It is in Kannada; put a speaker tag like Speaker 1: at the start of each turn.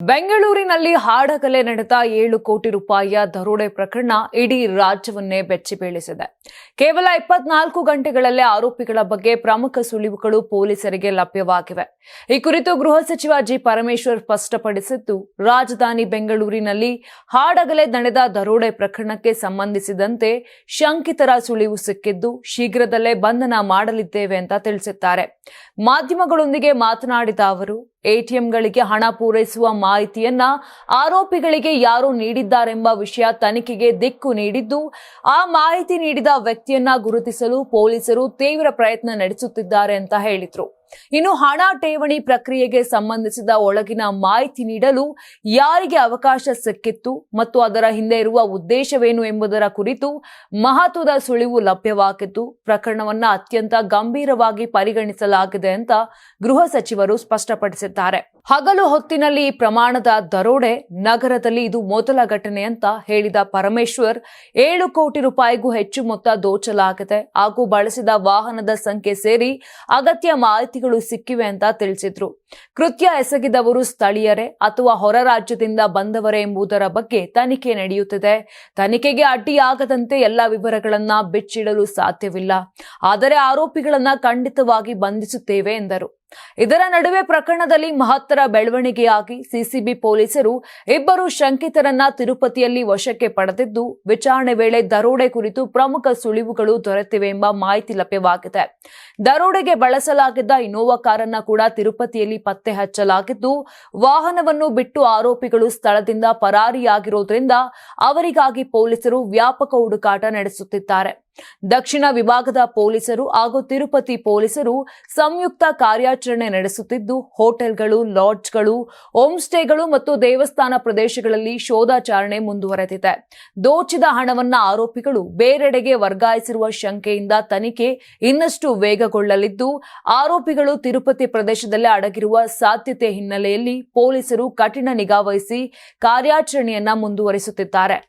Speaker 1: ಬೆಂಗಳೂರಿನಲ್ಲಿ ಹಾಡಗಲೆ ನಡೆದ ಏಳು ಕೋಟಿ ರೂಪಾಯಿಯ ದರೋಡೆ ಪ್ರಕರಣ ಇಡೀ ರಾಜ್ಯವನ್ನೇ ಬೆಚ್ಚಿ ಬೀಳಿಸಿದೆ. ಕೇವಲ ಇಪ್ಪತ್ನಾಲ್ಕು ಗಂಟೆಗಳಲ್ಲೇ ಆರೋಪಿಗಳ ಬಗ್ಗೆ ಪ್ರಮುಖ ಸುಳಿವುಗಳು ಪೊಲೀಸರಿಗೆ ಲಭ್ಯವಾಗಿವೆ. ಈ ಕುರಿತು ಗೃಹ ಸಚಿವ ಜಿ ಪರಮೇಶ್ವರ್ ಸ್ಪಷ್ಟಪಡಿಸಿದ್ದು, ರಾಜಧಾನಿ ಬೆಂಗಳೂರಿನಲ್ಲಿ ಹಾಡಗಲೆ ನಡೆದ ದರೋಡೆ ಪ್ರಕರಣಕ್ಕೆ ಸಂಬಂಧಿಸಿದಂತೆ ಶಂಕಿತರ ಸುಳಿವು ಸಿಕ್ಕಿದ್ದು, ಶೀಘ್ರದಲ್ಲೇ ಬಂಧನ ಮಾಡಲಿದ್ದೇವೆ ಅಂತ ತಿಳಿಸಿದ್ದಾರೆ. ಮಾಧ್ಯಮಗಳೊಂದಿಗೆ ಮಾತನಾಡಿದ ಅವರು ಎಟಿಎಂಗಳಿಗೆ ಹಣ ಪೂರೈಸುವ ಮಾಹಿತಿಯನ್ನ ಆರೋಪಿಗಳಿಗೆ ಯಾರು ನೀಡಿದ್ದಾರೆಂಬ ವಿಷಯ ತನಿಖೆಗೆ ದಿಕ್ಕು ನೀಡಿದ್ದು, ಆ ಮಾಹಿತಿ ನೀಡಿದ ವ್ಯಕ್ತಿಯನ್ನ ಗುರುತಿಸಲು ಪೊಲೀಸರು ತೀವ್ರ ಪ್ರಯತ್ನ ನಡೆಸುತ್ತಿದ್ದಾರೆ ಅಂತ ಹೇಳಿದ್ರು. ಇನ್ನು ಹಣ ಠೇವಣಿ ಪ್ರಕ್ರಿಯೆಗೆ ಸಂಬಂಧಿಸಿದ ಒಳಗಿನ ಮಾಹಿತಿ ನೀಡಲು ಯಾರಿಗೆ ಅವಕಾಶ ಸಿಕ್ಕಿತ್ತು ಮತ್ತು ಅದರ ಹಿಂದೆ ಇರುವ ಉದ್ದೇಶವೇನು ಎಂಬುದರ ಕುರಿತು ಮಹತ್ವದ ಸುಳಿವು ಲಭ್ಯವಾಗಿದ್ದು, ಪ್ರಕರಣವನ್ನ ಅತ್ಯಂತ ಗಂಭೀರವಾಗಿ ಪರಿಗಣಿಸಲಾಗಿದೆ ಅಂತ ಗೃಹ ಸಚಿವರು ಸ್ಪಷ್ಟಪಡಿಸಿದ್ದಾರೆ. ಹಗಲು ಹೊತ್ತಿನಲ್ಲಿ ಪ್ರಮಾಣದ ದರೋಡೆ ನಗರದಲ್ಲಿ ಇದು ಮೊದಲ ಘಟನೆ ಅಂತ ಹೇಳಿದ ಪರಮೇಶ್ವರ್, ಏಳು ಕೋಟಿ ರೂಪಾಯಿಗೂ ಹೆಚ್ಚು ಮೊತ್ತ ದೋಚಲಾಗಿದೆ ಹಾಗೂ ಬಳಸಿದ ವಾಹನದ ಸಂಖ್ಯೆ ಸೇರಿ ಅಗತ್ಯ ಮಾಹಿತಿಗಳು ಸಿಕ್ಕಿವೆ ಅಂತ ತಿಳಿಸಿದ್ರು. ಕೃತ್ಯ ಎಸಗಿದವರು ಸ್ಥಳೀಯರೇ ಅಥವಾ ಹೊರ ರಾಜ್ಯದಿಂದ ಬಂದವರೇ ಎಂಬುದರ ಬಗ್ಗೆ ತನಿಖೆ ನಡೆಯುತ್ತಿದೆ. ತನಿಖೆಗೆ ಅಡ್ಡಿಯಾಗದಂತೆ ಎಲ್ಲ ವಿವರಗಳನ್ನ ಬಿಚ್ಚಿಡಲು ಸಾಧ್ಯವಿಲ್ಲ. ಆದರೆ ಆರೋಪಿಗಳನ್ನ ಖಂಡಿತವಾಗಿ ಬಂಧಿಸುತ್ತೇವೆ ಎಂದರು. ಇದರ ನಡುವೆ ಪ್ರಕರಣದಲ್ಲಿ ಮಹತ್ತರ ಬೆಳವಣಿಗೆಯಾಗಿ ಸಿಸಿಬಿ ಪೊಲೀಸರು ಇಬ್ಬರು ಶಂಕಿತರನ್ನ ತಿರುಪತಿಯಲ್ಲಿ ವಶಕ್ಕೆ ಪಡೆದಿದ್ದು, ವಿಚಾರಣೆ ವೇಳೆ ದರೋಡೆ ಕುರಿತು ಪ್ರಮುಖ ಸುಳಿವುಗಳು ದೊರೆತಿವೆ ಎಂಬ ಮಾಹಿತಿ ಲಭ್ಯವಾಗಿದೆ. ದರೋಡೆಗೆ ಬಳಸಲಾಗಿದ್ದ ಇನೋವಾ ಕಾರನ್ನ ಕೂಡ ತಿರುಪತಿಯಲ್ಲಿ ಪತ್ತೆ ಹಚ್ಚಲಾಗಿದ್ದು, ವಾಹನವನ್ನು ಬಿಟ್ಟು ಆರೋಪಿಗಳು ಸ್ಥಳದಿಂದ ಪರಾರಿಯಾಗಿರೋದ್ರಿಂದ ಅವರಿಗಾಗಿ ಪೊಲೀಸರು ವ್ಯಾಪಕ ಹುಡುಕಾಟ ನಡೆಸುತ್ತಿದ್ದಾರೆ. ದಕ್ಷಿಣ ವಿಭಾಗದ ಪೊಲೀಸರು ಹಾಗೂ ತಿರುಪತಿ ಪೊಲೀಸರು ಸಂಯುಕ್ತ ಕಾರ್ಯಾಚರಣೆ ನಡೆಸುತ್ತಿದ್ದು, ಹೋಟೆಲ್ಗಳು, ಲಾಡ್ಜ್ಗಳು ಹೋಮ್ ಸ್ಟೇಗಳು ಮತ್ತು ದೇವಸ್ಥಾನ ಪ್ರದೇಶಗಳಲ್ಲಿ ಶೋಧಾಚಾರಣೆ ಮುಂದುವರೆದಿದೆ. ದೋಚಿದ ಹಣವನ್ನ ಆರೋಪಿಗಳು ಬೇರೆಡೆಗೆ ವರ್ಗಾಯಿಸಿರುವ ಶಂಕೆಯಿಂದ ತನಿಖೆ ಇನ್ನಷ್ಟು ವೇಗಗೊಳ್ಳಲಿದ್ದು, ಆರೋಪಿಗಳು ತಿರುಪತಿ ಪ್ರದೇಶದಲ್ಲಿ ಅಡಗಿರುವ ಸಾಧ್ಯತೆ ಹಿನ್ನೆಲೆಯಲ್ಲಿ ಪೊಲೀಸರು ಕಠಿಣ ನಿಗಾ ವಹಿಸಿ ಕಾರ್ಯಾಚರಣೆಯನ್ನ ಮುಂದುವರಿಸುತ್ತಿದ್ದಾರೆ.